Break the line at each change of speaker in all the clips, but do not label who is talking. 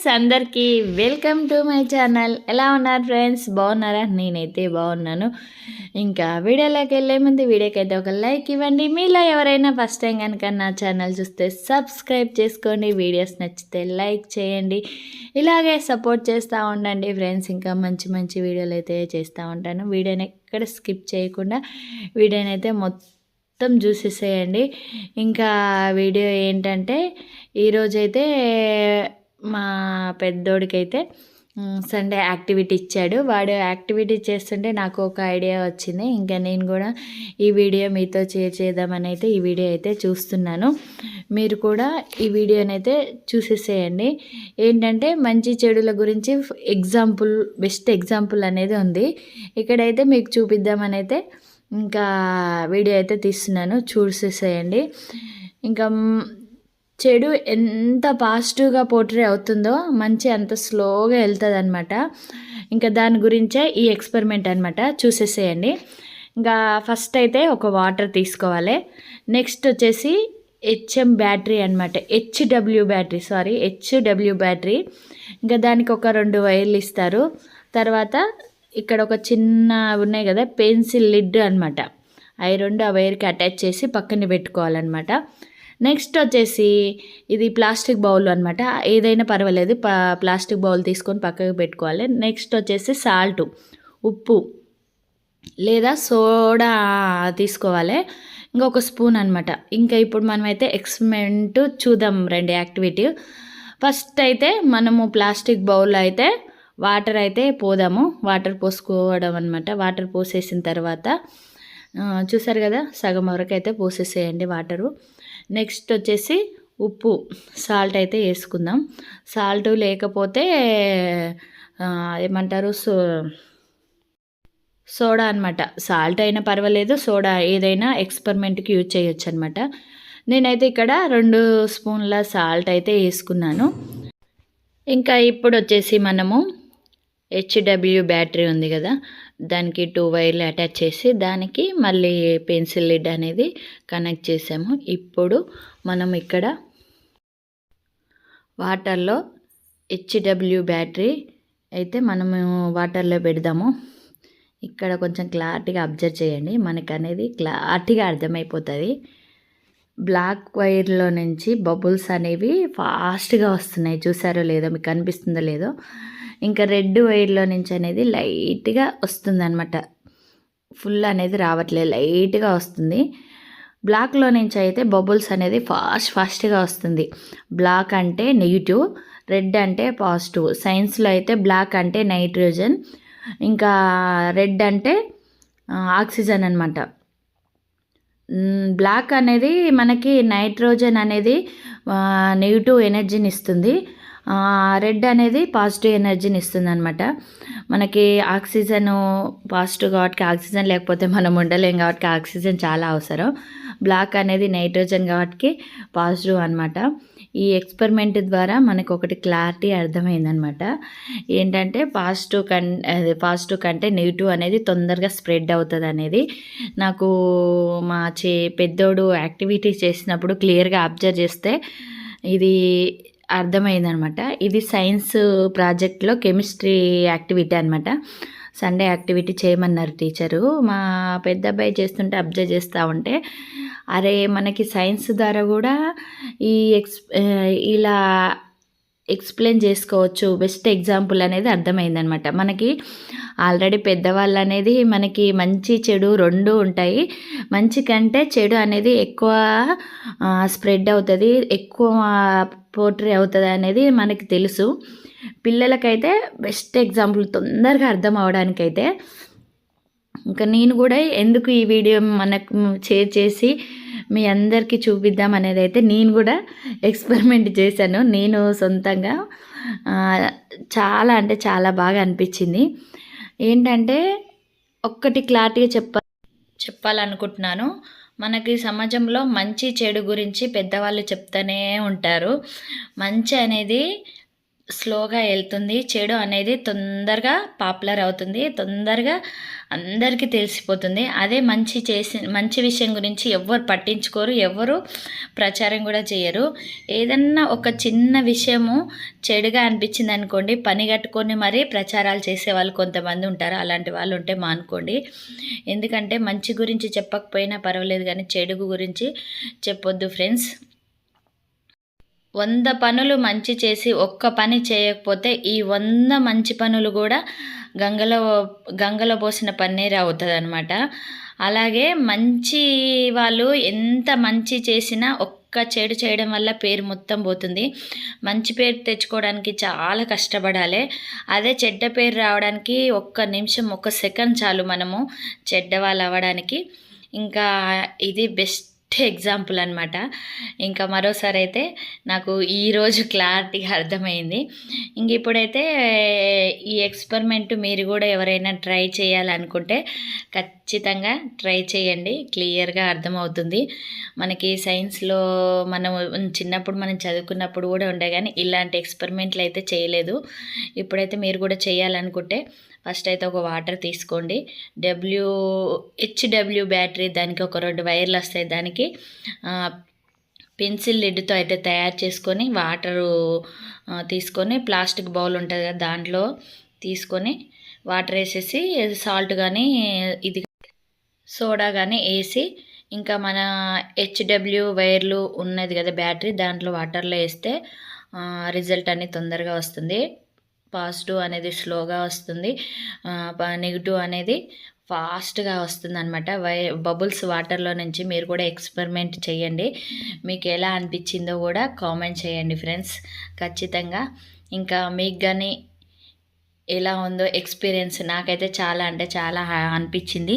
Friends అందరికీ welcome to my channel. ఎలా ఉన్నారు ఫ్రెండ్స్? బాగున్నారా? నేనైతే బాగున్నాను. ఇంకా వీడియోలోకి వెళ్ళే ముందు వీడియోకి అయితే ఒక లైక్ ఇవ్వండి. మీలో ఎవరైనా ఫస్ట్ టైం కనుక నా ఛానల్ చూస్తే సబ్స్క్రైబ్ చేసుకోండి. వీడియోస్ నచ్చితే లైక్ చేయండి. ఇలాగే సపోర్ట్ చేస్తూ ఉండండి ఫ్రెండ్స్. ఇంకా మంచి మంచి వీడియోలు అయితే చేస్తూ ఉంటాను. వీడియోని ఎక్కడ స్కిప్ చేయకుండా వీడియోని అయితే మొత్తం మొత్తం చూసేసేయండి. ఇంకా వీడియో ఏంటంటే ఈరోజైతే మా పెద్దోడికైతే సండే యాక్టివిటీ ఇచ్చాడు. వాడు యాక్టివిటీ చేస్తుంటే నాకు ఒక ఐడియా వచ్చింది. ఇంకా నేను కూడా ఈ వీడియో మీతో షేర్ చేద్దామని అయితే ఈ వీడియో అయితే చూస్తున్నాను. మీరు కూడా ఈ వీడియోని అయితే చూసేసేయండి. ఏంటంటే మంచి చెడుల గురించి ఎగ్జాంపుల్ బెస్ట్ ఎగ్జాంపుల్ అనేది ఉంది. ఇక్కడైతే మీకు చూపిద్దామని అయితే ఇంకా వీడియో అయితే తీస్తున్నాను. చూసేసేయండి. ఇంకా చెడు ఎంత పాజిటివ్గా పోర్ట్రే అవుతుందో మంచి అంత స్లోగా వెళ్తుంది అనమాట ఇంకా దాని గురించే ఈ ఎక్స్పెరిమెంట్ అనమాట చూసేసేయండి. ఇంకా ఫస్ట్ అయితే ఒక వాటర్ తీసుకోవాలి. నెక్స్ట్ వచ్చేసి హెచ్ఎం బ్యాటరీ అనమాట H W battery sorry H W battery. ఇంకా దానికి ఒక రెండు వైర్లు ఇస్తారు. తర్వాత ఇక్కడ ఒక చిన్న ఉన్నాయి కదా పెన్సిల్ లిడ్ అనమాట అవి రెండు ఆ వైర్కి అటాచ్ చేసి పక్కన పెట్టుకోవాలన్నమాట. నెక్స్ట్ వచ్చేసి ఇది ప్లాస్టిక్ బౌల్ అనమాట ఏదైనా పర్వాలేదు ప్లాస్టిక్ బౌల్ తీసుకొని పక్కకు పెట్టుకోవాలి. నెక్స్ట్ వచ్చేసి సాల్ట్ ఉప్పు లేదా సోడా తీసుకోవాలి. ఇంకొక స్పూన్ అనమాట ఇంకా ఇప్పుడు మనమైతే ఎక్స్పెరిమెంట్ చూద్దాం రెండు యాక్టివిటీ. ఫస్ట్ అయితే మనము ప్లాస్టిక్ బౌల్ అయితే వాటర్ అయితే పోదాము. వాటర్ పోసుకోవడం అనమాట వాటర్ పోసేసిన తర్వాత చూసారు కదా సగం వరకు అయితే పోసేసేయండి వాటరు. నెక్స్ట్ వచ్చేసి ఉప్పు సాల్ట్ అయితే వేసుకుందాం సాల్ట్ లేకపోతే ఏమంటారు సో సోడా అనమాట సాల్ట్ అయినా పర్వాలేదు సోడా ఏదైనా ఎక్స్పెరిమెంట్కి యూజ్ చేయొచ్చు అనమాట నేనైతే ఇక్కడ రెండు స్పూన్ల సాల్ట్ అయితే వేసుకున్నాను ఇంకా ఇప్పుడు వచ్చేసి మనము హెచ్డబ్ల్యూ బ్యాటరీ ఉంది కదా దానికి టూ వైర్లు అటాచ్ చేసి దానికి మళ్ళీ పెన్సిల్ లిడ్ అనేది కనెక్ట్ చేసాము. ఇప్పుడు మనం ఇక్కడ వాటర్లో హెచ్డబ్ల్యూ బ్యాటరీ అయితే మనము వాటర్లో పెడదాము. ఇక్కడ కొంచెం క్లారిటీగా అబ్జర్వ్ చేయండి. మనకు అనేది క్లారిటీగా అర్థమైపోతుంది. బ్లాక్ వైర్లో నుంచి బబుల్స్ అనేవి ఫాస్ట్గా వస్తున్నాయి. చూసారో లేదో? మీకు కనిపిస్తుందో లేదో? ఇంకా రెడ్ వైర్లో నుంచి అనేది లైట్గా వస్తుంది అనమాట ఫుల్ అనేది రావట్లేదు లైట్గా వస్తుంది. బ్లాక్లో నుంచి అయితే బబుల్స్ అనేది ఫాస్ట్ ఫాస్ట్గా వస్తుంది. బ్లాక్ అంటే నెగిటివ్ రెడ్ అంటే పాజిటివ్. సైన్స్లో అయితే బ్లాక్ అంటే నైట్రోజన్ ఇంకా రెడ్ అంటే ఆక్సిజన్ అనమాట బ్లాక్ అనేది మనకి నైట్రోజన్ అనేది నెగిటివ్ ఎనర్జీని ఇస్తుంది. రెడ్ అనేది పాజిటివ్ ఎనర్జీని ఇస్తుంది అనమాట మనకి ఆక్సిజన్ పాజిటివ్ కాబట్టి ఆక్సిజన్ లేకపోతే మనం ఉండలేం కాబట్టి ఆక్సిజన్ చాలా అవసరం. బ్లాక్ అనేది నైట్రోజన్ కాబట్టి పాజిటివ్ అనమాట ఈ ఎక్స్పెరిమెంట్ ద్వారా మనకు ఒకటి క్లారిటీ అర్థమైందనమాట ఏంటంటే పాజిటివ్ కన్ పాజిటివ్ కంటే నెగిటివ్ అనేది తొందరగా స్ప్రెడ్ అవుతుంది అనేది నాకు మా చే పెద్దోడు యాక్టివిటీ చేసినప్పుడు క్లియర్గా అబ్జర్వ్ చేస్తే ఇది అర్థమైందనమాట. ఇది సైన్స్ ప్రాజెక్ట్లో కెమిస్ట్రీ యాక్టివిటీ అనమాట సండే యాక్టివిటీ చేయమన్నారు టీచరు. మా పెద్ద అబ్బాయి చేస్తుంటే అబ్జర్వ్ చేస్తూ ఉంటే అరే మనకి సైన్స్ ద్వారా కూడా ఈ ఎక్స్ ఇలా ఎక్స్ప్లెయిన్ చేసుకోవచ్చు. బెస్ట్ ఎగ్జాంపుల్ అనేది అర్థమైందనమాట. మనకి ఆల్రెడీ పెద్దవాళ్ళు అనేది మనకి మంచి చెడు రెండు ఉంటాయి. మంచి కంటే చెడు అనేది ఎక్కువ స్ప్రెడ్ అవుతుంది. ఎక్కువ పోర్ట్రీ అవుతుంది అనేది మనకి తెలుసు. పిల్లలకైతే బెస్ట్ ఎగ్జాంపుల్ తొందరగా అర్థం అవడానికైతే. ఇంకా నేను కూడా ఎందుకు ఈ వీడియో మనకు షేర్ చేసి మీ అందరికీ చూపిద్దాం అనేది అయితే నేను కూడా ఎక్స్పెరిమెంట్ చేశాను. నేను సొంతంగా చాలా అంటే చాలా బాగా అనిపించింది. ఏంటంటే ఒక్కటి క్లారిటీగా చెప్ప చెప్పాలనుకుంటున్నాను. మనకి సమాజంలో మంచి చెడు గురించి పెద్దవాళ్ళు చెప్తూనే ఉంటారు. మంచి అనేది స్లోగా వెళ్తుంది. చెడు అనేది తొందరగా పాపులర్ అవుతుంది. తొందరగా అందరికీ తెలిసిపోతుంది. అదే మంచి చేసి మంచి విషయం గురించి ఎవరు పట్టించుకోరు. ఎవరు ప్రచారం కూడా చేయరు. ఏదన్నా ఒక చిన్న విషయము చెడుగా అనిపించింది అనుకోండి పని కట్టుకొని మరీ ప్రచారాలు చేసే వాళ్ళు కొంతమంది ఉంటారు. అలాంటి వాళ్ళు ఉంటే మానుకోండి. ఎందుకంటే మంచి గురించి చెప్పకపోయినా పర్వాలేదు కానీ చెడు గురించి చెప్పొద్దు ఫ్రెండ్స్. వంద పనులు మంచి చేసి ఒక్క పని చేయకపోతే ఈ వంద మంచి పనులు కూడా గంగలో గంగలో పోసిన పన్నీరు అవుతుంది అనమాట అలాగే మంచి వాళ్ళు ఎంత మంచి చేసినా ఒక్క చెడు చేయడం వల్ల పేరు మొత్తం పోతుంది. మంచి పేరు తెచ్చుకోవడానికి చాలా కష్టపడాలి. అదే చెడ్డ పేరు రావడానికి ఒక్క నిమిషం ఒక్క సెకండ్ చాలు మనము చెడ్డ వాళ్ళు అవ్వడానికి. ఇంకా ఇది బెస్ట్ ఎగ్జాంపుల్ అనమాట ఇంకా మరోసారి అయితే నాకు ఈరోజు క్లారిటీగా అర్థమైంది. ఇంక ఇప్పుడైతే ఈ ఎక్స్పెరిమెంట్ మీరు కూడా ఎవరైనా ట్రై చేయాలనుకుంటే ఖచ్చితంగా ట్రై చేయండి. క్లియర్గా అర్థమవుతుంది. మనకి సైన్స్లో మనం చిన్నప్పుడు మనం చదువుకున్నప్పుడు కూడా ఉండే కానీ ఇలాంటి ఎక్స్పెరిమెంట్లు అయితే చేయలేదు. ఇప్పుడైతే మీరు కూడా చేయాలనుకుంటే ఫస్ట్ అయితే ఒక వాటర్ తీసుకోండి. డబ్ల్యూ హెచ్డబ్ల్యూ బ్యాటరీ దానికి ఒక రెండు వైర్లు వస్తాయి. దానికి పెన్సిల్ లిడ్తో అయితే తయారు చేసుకొని వాటరు తీసుకొని ప్లాస్టిక్ బౌల్ ఉంటుంది కదా దాంట్లో తీసుకొని వాటర్ వేసేసి సాల్ట్ కానీ ఇది సోడా కానీ వేసి ఇంకా మన హెచ్డబ్ల్యూ వైర్లు ఉన్నది కదా బ్యాటరీ దాంట్లో వాటర్లో వేస్తే రిజల్ట్ అనేది తొందరగా వస్తుంది. పాజిటివ్ అనేది స్లోగా వస్తుంది. నెగిటివ్ అనేది ఫాస్ట్గా వస్తుంది అనమాట వై బబుల్స్ వాటర్లో నుంచి మీరు కూడా ఎక్స్పెరిమెంట్ చేయండి మీకు ఎలా అనిపించిందో కూడా కామెంట్ చేయండి ఫ్రెండ్స్. ఖచ్చితంగా. ఇంకా మీకు కానీ ఎలా ఉందో ఎక్స్పీరియన్స్ నాకైతే చాలా అంటే చాలా అనిపించింది.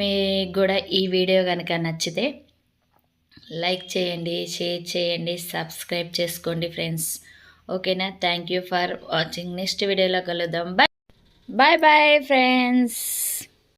మీకు కూడా ఈ వీడియో కనుక నచ్చితే లైక్ చేయండి షేర్ చేయండి సబ్స్క్రైబ్ చేసుకోండి ఫ్రెండ్స్. ఓకేనా? Thank you for watching. Next వీడియోలో కలుద్దాం. Bye bye bye friends.